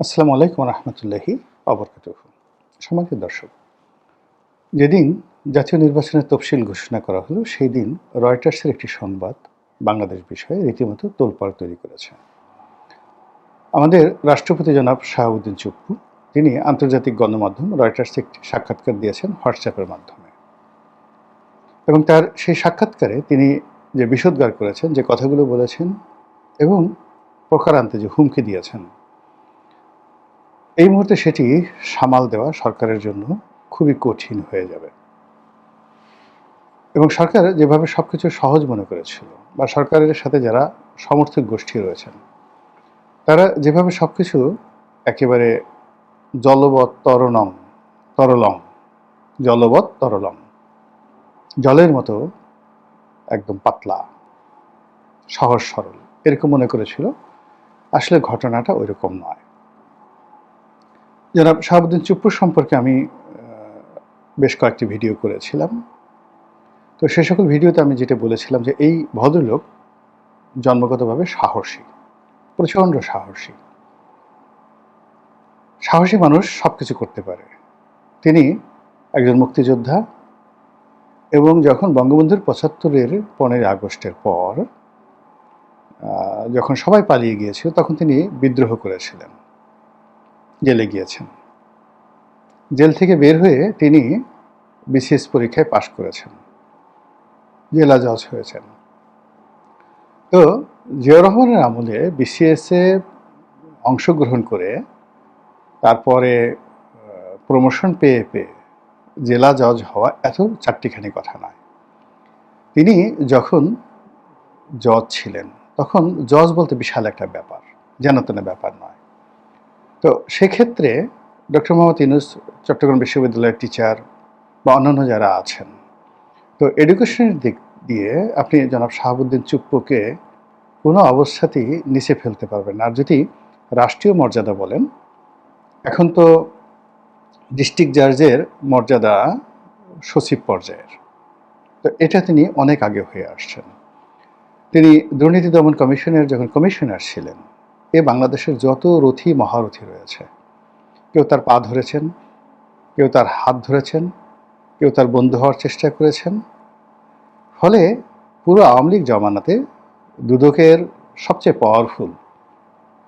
আসসালামু আলাইকুম রহমতুল্লাহি অবরকাত সম্মানিত দর্শক, যেদিন জাতীয় নির্বাচনের তফসিল ঘোষণা করা হলো, সেই দিন রয়টার্সের একটি সংবাদ বাংলাদেশ বিষয়ে রীতিমতো তোলপাড় তৈরি করেছে। আমাদের রাষ্ট্রপতি জনাব শাহাবুদ্দিন চুপ্পু, তিনি আন্তর্জাতিক গণমাধ্যম রয়টার্সে একটি সাক্ষাৎকার দিয়েছেন হোয়াটসঅ্যাপের মাধ্যমে। এবং তার সেই সাক্ষাৎকারে তিনি যে বিষোদ্গার করেছেন, যে কথাগুলো বলেছেন এবং প্রকারান্তে যে হুমকি দিয়েছেন এই মুহূর্তে সেটি সামাল দেওয়া সরকারের জন্য খুবই কঠিন হয়ে যাবে। এবং সরকার যেভাবে সব কিছু সহজ মনে করেছিল বা সরকারের সাথে যারা সমর্থক গোষ্ঠী রয়েছেন, তারা যেভাবে সব কিছু একেবারে জলবৎ তরণম তরলম জলবৎ তরলম জলের মতো একদম পাতলা, সহজ সরল, এরকম মনে করেছিল, আসলে ঘটনাটা ওইরকম নয়। জনাব শাহাবুদ্দিন চুপ্পুর সম্পর্কে আমি বেশ কয়েকটি ভিডিও করেছিলাম। তো সে সকল ভিডিওতে আমি যেটা বলেছিলাম যে এই ভদ্রলোক জন্মগতভাবে সাহসী, প্রচণ্ড সাহসী। সাহসী মানুষ সব কিছু করতে পারে। তিনি একজন মুক্তিযোদ্ধা এবং যখন বঙ্গবন্ধুর পঁচাত্তরের পনেরোই আগস্টের পর যখন সবাই পালিয়ে গিয়েছিল, তখন তিনি বিদ্রোহ করেছিলেন। জেলে গিয়েছেন। জেল থেকে বের হয়ে তিনি বিসিএস পরীক্ষায় পাশ করেছেন। জেলা জজ হয়েছেন। তো জিয়াউর রহমানের আমলে বিসিএসে অংশগ্রহণ করে তারপরে প্রমোশন পেয়ে পেয়ে জেলা জজ হওয়া এত চারটিখানি কথা নয়। তিনি যখন জজ ছিলেন, তখন জজ বলতে বিশাল একটা ব্যাপার, যেন ব্যাপার নয়। তো সেক্ষেত্রে ডক্টর মোহাম্মদ ইউনুস চট্টগ্রাম বিশ্ববিদ্যালয়ের টিচার বা অন্যান্য যারা আছেন, তো এডুকেশনের দিক দিয়ে আপনি জনাব শাহাবুদ্দিন চুপ্পুকে কোনো অবস্থাতেই নিচে ফেলতে পারবেন আর যদি রাষ্ট্রীয় মর্যাদা বলেন, এখন তো ডিস্ট্রিক্ট জাজের মর্যাদা সচিব পর্যায়ের। তো এটা তিনি অনেক আগে হয়ে আসছেন। তিনি দুর্নীতি দমন কমিশনের যখন কমিশনার ছিলেন এ বাংলাদেশের যত রথী মহারথী রয়েছে, কেউ তার পা ধরেছেন, কেউ তার হাত ধরেছেন, কেউ তার বন্ধু হওয়ার চেষ্টা করেছেন। ফলে পুরো আওয়ামী লীগ জমানাতে দুদকের সবচেয়ে পাওয়ারফুল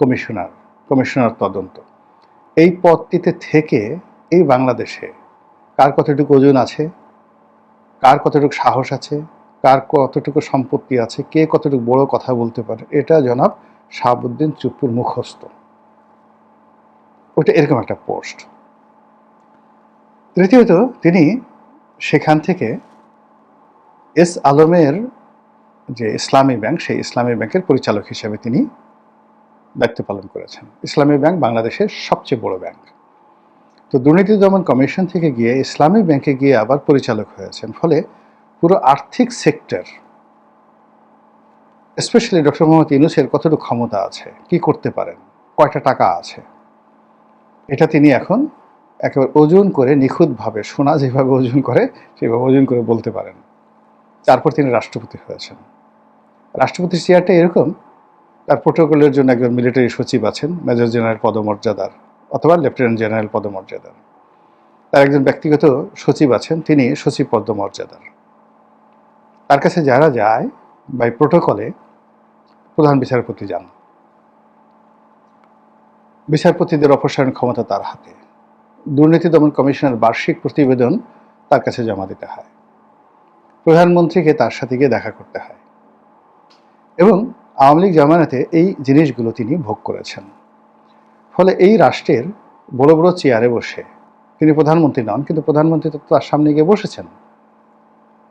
কমিশনার কমিশনার তদন্ত। এই পদটিতে থেকে এই বাংলাদেশে কার কতটুকু ওজন আছে, কার কতটুকু সাহস আছে, কার কতটুকু সম্পত্তি আছে, কে কতটুকু বড় কথা বলতে পারে, এটা জনাব শাহাবুদ্দিন চুপ্পুর মুখস্থ। ওটা এরকম একটা পোস্ট। তৃতীয়ত, তিনি সেখান থেকে এস আলমের যে ইসলামী ব্যাংক, সেই ইসলামী ব্যাংকের পরিচালক হিসেবে তিনি দায়িত্ব পালন করেছেন। ইসলামী ব্যাংক বাংলাদেশের সবচেয়ে বড় ব্যাংক। তো দুর্নীতি দমন কমিশন থেকে গিয়ে ইসলামী ব্যাংকে গিয়ে আবার পরিচালক হয়েছেন। ফলে পুরো আর্থিক সেক্টর স্পেশালি ডক্টর মোহাম্মদ ইউনুসের কতটুকু ক্ষমতা আছে? কি করতে পারেন? কয়টা টাকা আছে? এটা তিনি এখন একেবারে ওজন করে নিখুঁতভাবে, সোনা যেভাবে ওজন করে, সেভাবে ওজন করে বলতে পারেন। তারপর তিনি রাষ্ট্রপতি হয়েছেন। রাষ্ট্রপতির চেয়ারটা এরকম। তার প্রোটোকলের জন্য একজন মিলিটারি সচিব আছেন, মেজর জেনারেল পদমর্যাদার, অথবা লেফটেন্যান্ট জেনারেল পদমর্যাদার। তার একজন ব্যক্তিগত সচিব আছেন, তিনি সচিব পদমর্যাদার। তার কাছে যারা যায় বাই প্রোটোকলে প্রধান বিচারপতি যান। বিচারপতিদের অপসারণ ক্ষমতা তার হাতে। দুর্নীতি দমন কমিশনের বার্ষিক প্রতিবেদন তার কাছে জমা দিতে হয়। প্রধানমন্ত্রীকে তার সাথে গিয়ে দেখা করতে হয়। এবং আওয়ামী লীগ জামানাতে এই জিনিসগুলো তিনি ভোগ করেছেন। ফলে এই রাষ্ট্রের বড় বড় চেয়ারে বসে তিনি প্রধানমন্ত্রী নন, কিন্তু প্রধানমন্ত্রী তো তার সামনে গিয়ে বসেছেন।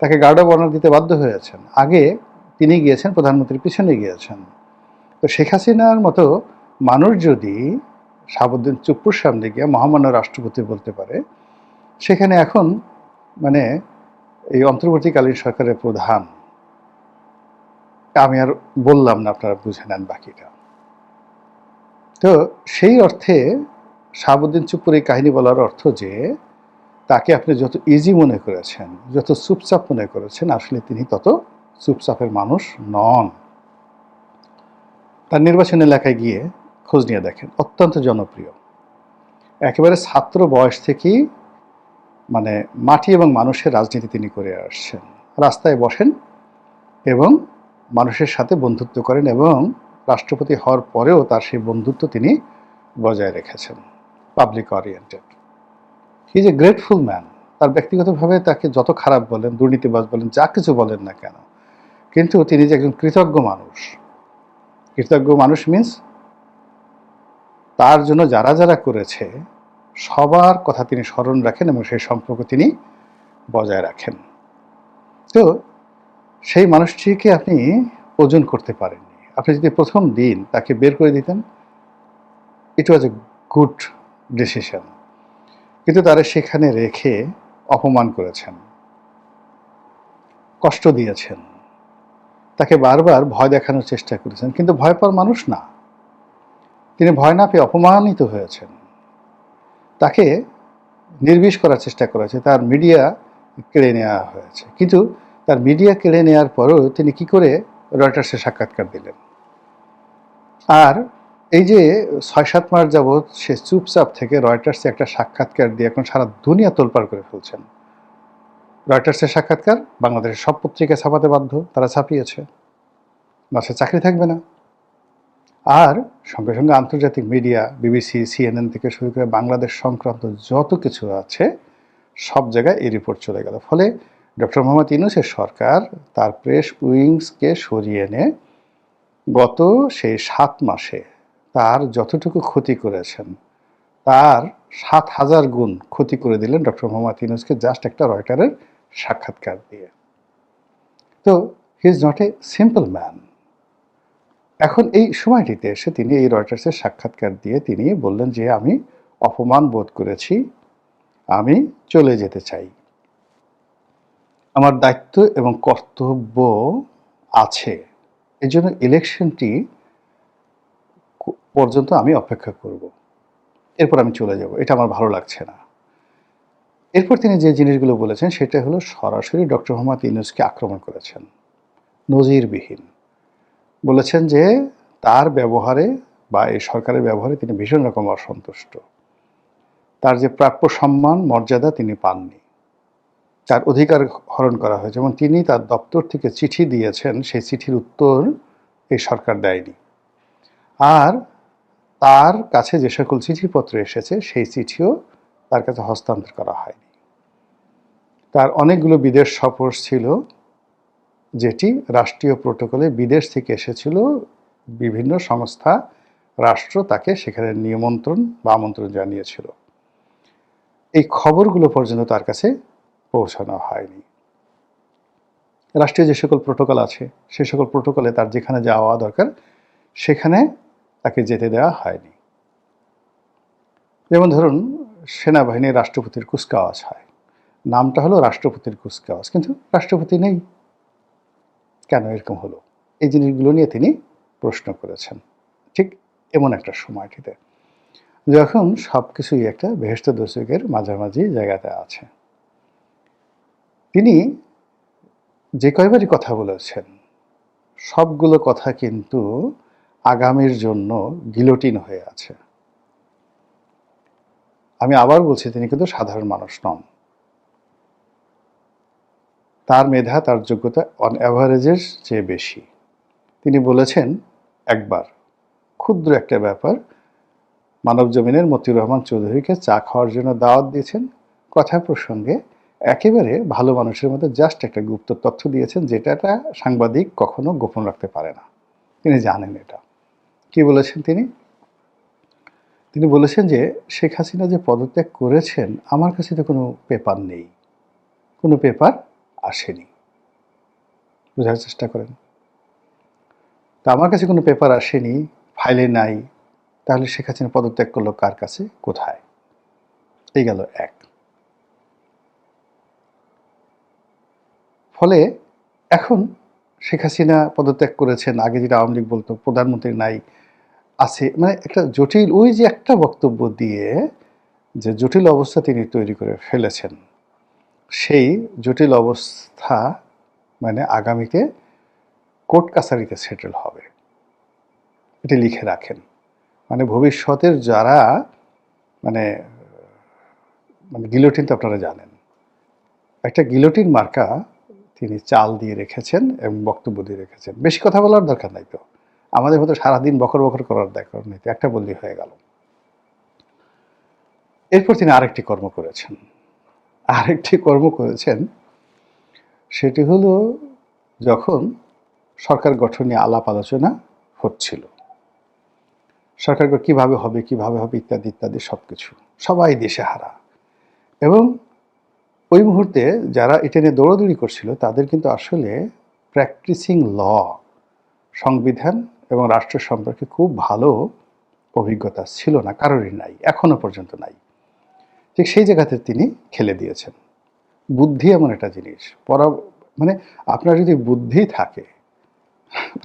তাকে গার্ড অফ অনার দিতে বাধ্য হয়েছেন আগে তিনি গিয়েছেন প্রধানমন্ত্রীর পিছনে গিয়েছেন। তো শেখ হাসিনার মতো মানুষ যদি শাহাবুদ্দিন চুপ্পুর সামনে গিয়ে মহামান্য রাষ্ট্রপতি বলতে পারে, সেখানে এখন মানে এই অন্তর্বর্তীকালীন সরকারের প্রধান, আমি আর বললাম না, আপনারা বুঝে নেন বাকিটা। তো সেই অর্থে শাহাবুদ্দিন চুপ্পুর এই কাহিনী বলার অর্থ যে, তাকে আপনি যত ইজি মনে করেছেন, যত চুপচাপ মনে করেছেন, আসলে তিনি তত চুপচাপের মানুষ নন। তার নির্বাচন এলাকায় গিয়ে খোঁজ নিয়ে দেখেন, অত্যন্ত জনপ্রিয়। একেবারে ছাত্র বয়স থেকেই মানে মাটি এবং মানুষের রাজনীতি তিনি করে আসছেন। রাস্তায় বসেন এবং মানুষের সাথে বন্ধুত্ব করেন এবং রাষ্ট্রপতি হওয়ার পরেও তার সেই বন্ধুত্ব তিনি বজায় রেখেছেন public oriented he is a grateful man তার ব্যক্তিগতভাবে তাকে যত খারাপ বলেন, দুর্নীতিবাজ বলেন, যা কিছু বলেন না কেন কিন্তু তিনি যে একজন কৃতজ্ঞ মানুষ। কৃতজ্ঞ মানুষ মিন্স তার জন্য যারা যারা করেছে, সবার কথা তিনি স্মরণ রাখেন এবং সেই সম্পর্ক তিনি বজায় রাখেন। তো সেই মানুষটিকে আপনি ওজন করতে পারেননি। আপনি যদি প্রথম দিন তাকে বের করে দিতেন ইট ওয়াজ এ গুড ডিসিশন কিন্তু তারা সেখানে রেখে অপমান করেছেন, কষ্ট দিয়েছেন। তাকে বারবার ভয় দেখানোর চেষ্টা করেছেন, কিন্তু ভয় পাওয়ার মানুষ না। তিনি ভয় না পেয়ে অপমানিত হয়েছেন। তাকে নির্বিষ করার চেষ্টা করেছে, তার মিডিয়া কেড়ে নেওয়া হয়েছে। কিন্তু তার মিডিয়া কেড়ে নেওয়ার পরও তিনি কি করে রয়টার্সে সাক্ষাৎকার দিলেন? আর এই যে ছয় সাত মাস যাবৎ সে চুপচাপ থেকে রয়টার্সে একটা সাক্ষাৎকার দিয়ে এখন সারা দুনিয়া তোলপাড় করে ফেলছেন। রয়টার্সের সাক্ষাৎকার বাংলাদেশের সব পত্রিকা ছাপাতে বাধ্য, তারা ছাপিয়েছে। মাসে চাকরি থাকবে না। আর সঙ্গে সঙ্গে আন্তর্জাতিক মিডিয়া, বিবিসি, সিএনএন থেকে শুরু করে বাংলাদেশ সংক্রান্ত যত কিছু আছে, সব জায়গায় এই রিপোর্ট চলে গেল। ফলে ডক্টর মোহাম্মদ ইউনুসের সরকার তার প্রেস উইংসকে সরিয়ে এনে গত সেই সাত মাসে তার যতটুকু ক্ষতি করেছেন, তার সাত হাজার গুণ ক্ষতি করে দিলেন ডক্টর মোহাম্মদ ইউনুসকে জাস্ট একটা রয়টারের সাক্ষাৎকার দিয়ে। তো he is not a simple man এখন এই সময়টিতে এসে তিনি এই রয়টার্সের সাক্ষাৎকার দিয়ে তিনি বললেন যে, আমি অপমান বোধ করেছি। আমি চলে যেতে চাই। আমার দায়িত্ব এবং কর্তব্য আছে। এই জন্য ইলেকশনটি পর্যন্ত আমি অপেক্ষা করব। এরপর আমি চলে যাব। এটা আমার ভালো লাগছে না। এরপর তিনি যে জিনিসগুলো বলেছেন, সেটা হলো সরাসরি ডক্টর মোহাম্মদ ইউনুসকে আক্রমণ করেছেন। নজিরবিহীন। বলেছেন যে তার ব্যবহারে বা এই সরকারের ব্যবহারে তিনি ভীষণ রকম অসন্তুষ্ট। তার যে প্রাপ্য সম্মান, মর্যাদা তিনি পাননি। তার অধিকার হরণ করা হয়েছে। এবং তিনি তার দপ্তর থেকে চিঠি দিয়েছেন, সেই চিঠির উত্তর এই সরকার দেয়নি। আর তার কাছে যে সকল চিঠিপত্র এসেছে, সেই চিঠিও তার কাছে হস্তান্তর করা হয়নি। তার অনেকগুলো বিদেশ সফর ছিল, যেটি রাষ্ট্রীয় প্রোটোকলে বিদেশ থেকে এসেছিল। বিভিন্ন সংস্থা, রাষ্ট্র তাকে সেখানে নিমন্ত্রণ বা আমন্ত্রণ জানিয়েছিল। এই খবরগুলো পর্যন্ত তার কাছে পৌঁছানো হয়নি। রাষ্ট্রীয় যে সকল প্রোটোকল আছে, সে সকল প্রোটোকলে তার যেখানে যাওয়া দরকার, সেখানে তাকে যেতে দেওয়া হয়নি। যেমন ধরুন সেনাবাহিনীর রাষ্ট্রপতির কুচকাওয়াজ হয়। নামটা হলো রাষ্ট্রপতির কুচকাওয়াজ, কিন্তু রাষ্ট্রপতি নেই। কেন এরকম হলো? এই জিনিসগুলো নিয়ে তিনি প্রশ্ন করেছেন, ঠিক এমন একটা সময়টিতে। যখন সব কিছুই একটা বেহেস্ত দর্শকের মাঝামাঝি জায়গাতে আছে। তিনি যে কয়বারই কথা বলেছেন, সবগুলো কথা কিন্তু আগামীর জন্য গিলোটিন হয়ে আছে। আমি আবার বলছি, তিনি কিন্তু সাধারণ মানুষ নন। তার মেধা, তার যোগ্যতা অন অ্যাভারেজের চেয়ে বেশি। তিনি বলেছেন একবার, ক্ষুদ্র একটা ব্যাপার, মানব জমিনের মতিউর রহমান চৌধুরীকে চা খাওয়ার জন্য দাওয়াত দিয়েছেন। কথা প্রসঙ্গে একেবারে ভালো মানুষের মধ্যে জাস্ট একটা গুপ্ত তথ্য দিয়েছেন যেটা একটা সাংবাদিক কখনো গোপন রাখতে পারে না। তিনি জানেন এটা। কি বলেছেন তিনি? তিনি বলেছেন যে, শেখ হাসিনা যে পদত্যাগ করেছেন, আমার কাছে তো কোনো পেপার নেই। কোনো পেপার আসেনি। বোঝার চেষ্টা করেন। তা আমার কাছে কোনো পেপার আসেনি, ফাইলে নাই। তাহলে শেখ হাসিনা পদত্যাগ করল কার কাছে? কোথায়? এই গেল এক। ফলে এখন শেখ হাসিনা পদত্যাগ করেছেন, আগে যেটা আওয়ামী লীগ বলতো, প্রধানমন্ত্রী নাই আছে। মানে একটা জটিল, ওই যে একটা বক্তব্য দিয়ে যে জটিল অবস্থা তিনি তৈরি করে ফেলেছেন, সেই জটিল অবস্থা মানে আগামীতে কোর্ট কাছারিতে সেটেল হবে। এটি লিখে রাখেন। মানে ভবিষ্যতের যারা মানে মানে গিলোটিন তো আপনারা জানেন। একটা গিলোটিন মার্কা তিনি চাল দিয়ে রেখেছেন এবং বক্তব্য দিয়ে রেখেছেন। বেশি কথা বলার দরকার নাই তো। আমাদের মতো সারাদিন বকর বকর করার দরকার নেই একটা বললেই হয়ে গেল। এরপর তিনি আরেকটি কর্ম করেছেন। আরেকটি কর্ম করেছেন, সেটি হলো যখন সরকার গঠন নিয়ে আলাপ আলোচনা হচ্ছিল। সরকার কীভাবে হবে কীভাবে হবে, ইত্যাদি ইত্যাদি সব কিছু সবাই দেশে হারা। এবং ওই মুহূর্তে যারা এটা নিয়ে দৌড়াদৌড়ি করছিল, তাদের কিন্তু আসলে প্র্যাকটিসিং ল সংবিধান এবং রাষ্ট্র সম্পর্কে খুব ভালো অভিজ্ঞতা ছিল না, কারোরই নাই, এখনও পর্যন্ত নাই। ঠিক সেই জায়গাতে তিনি খেলে দিয়েছেন। বুদ্ধি এমন একটা জিনিস। পরা মানে আপনার যদি বুদ্ধি থাকে,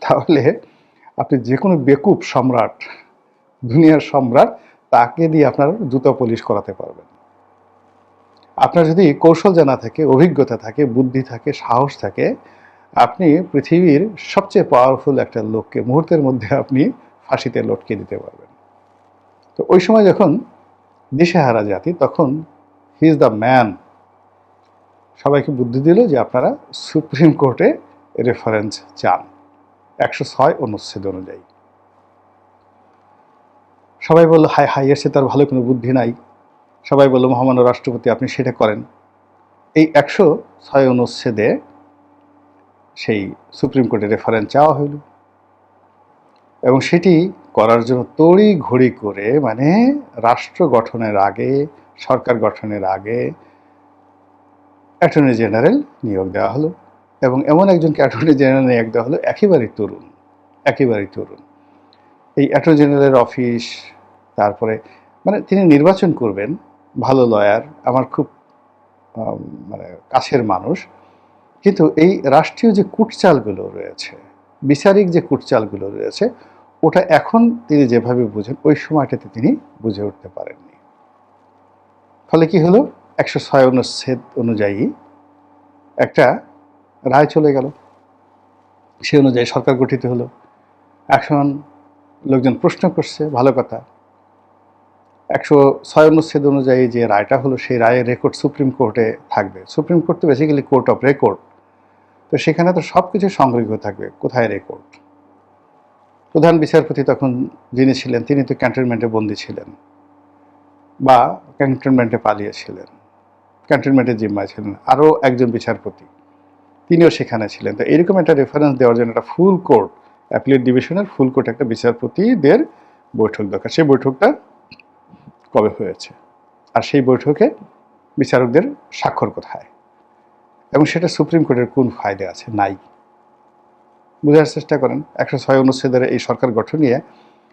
তাহলে আপনি যে কোনো বেকুব সম্রাট, দুনিয়ার সম্রাট, তাকে দিয়ে আপনার জুতো পলিশ করাতে পারবেন। আপনার যদি কৌশল জানা থাকে, অভিজ্ঞতা থাকে, বুদ্ধি থাকে, সাহস থাকে আপনি পৃথিবীর সবচেয়ে পাওয়ারফুল একটা লোককে মুহূর্তের মধ্যে আপনি ফাঁসিতে লটকে দিতে পারবেন। তো ওই সময় যখন দিশেহারা জাতি, তখন হি ইজ দ্য ম্যান সবাইকে বুদ্ধি দিল যে আপনারা সুপ্রিম কোর্টে রেফারেন্স চান। একশো ছয় অনুচ্ছেদ অনুযায়ী। সবাই বলল হাই হাই এসে তার ভালো কোনো বুদ্ধি নাই। সবাই বলল, মহামান্য রাষ্ট্রপতি, আপনি সেটা করেন। এই একশো ছয় অনুচ্ছেদে সেই সুপ্রিম কোর্টে রেফারেন্স চাওয়া হইল। এবং সেটি করার জন্য তড়ি ঘড়ি করে মানে রাষ্ট্র গঠনের আগে, সরকার গঠনের আগে, অ্যাটর্নি জেনারেল নিয়োগ দেওয়া হলো এবং এমন একজনকে অ্যাটর্নি জেনারেল নিয়োগ দেওয়া হলো, একেবারেই তরুণ একেবারেই তরুণ। এই অ্যাটর্নি জেনারেলের অফিস, তারপরে মানে তিনি নির্বাচন করবেন, ভালো লয়ার আমার খুব মানে কাছের মানুষ কিন্তু এই রাষ্ট্রীয় যে কুটচালগুলো রয়েছে, বিচারিক যে কুটচালগুলো রয়েছে, ওটা এখন তিনি যেভাবে বুঝেন, ওই সময়টাতে তিনি বুঝে উঠতে পারেননি। ফলে কি হলো? একশো ছয় অনুচ্ছেদ অনুযায়ী একটা রায় চলে গেল। সে অনুযায়ী সরকার গঠিত হলো। এখন লোকজন প্রশ্ন করছে, ভালো কথা। একশো ছয় অনুচ্ছেদ অনুযায়ী যে রায়টা হলো, সেই রায়ের রেকর্ড সুপ্রিম কোর্টে থাকবে। সুপ্রিম কোর্ট তো বেসিক্যালি কোর্ট অফ রেকর্ড তো সেখানে তো সব কিছু সংরক্ষিত থাকবে। কোথায় রেকর্ড প্রধান বিচারপতি তখন যিনি ছিলেন, তিনি তো ক্যান্টনমেন্টে বন্দী ছিলেন বা ক্যান্টনমেন্টে পালিয়েছিলেন। ক্যান্টনমেন্টের জিম্মায় ছিলেন। আরও একজন বিচারপতি, তিনিও সেখানে ছিলেন। তো এরকম একটা রেফারেন্স দেওয়ার জন্য একটা ফুল কোর্ট অ্যাপিলেট ডিভিশনের ফুল কোর্ট একটা বিচারপতিদের বৈঠক দরকার। সেই বৈঠকটা কবে হয়েছে? আর সেই বৈঠকে বিচারকদের স্বাক্ষর কোথায়? এবং সেটা সুপ্রিম কোর্টের কোন ফায়দা আছে? নাই। বোঝার চেষ্টা করেন, একশো ছয় অনুচ্ছেদের এই সরকার গঠন নিয়ে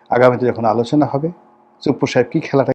আগামীতে যখন আলোচনা হবে, চুপ্পু সাহেব কী খেলাটা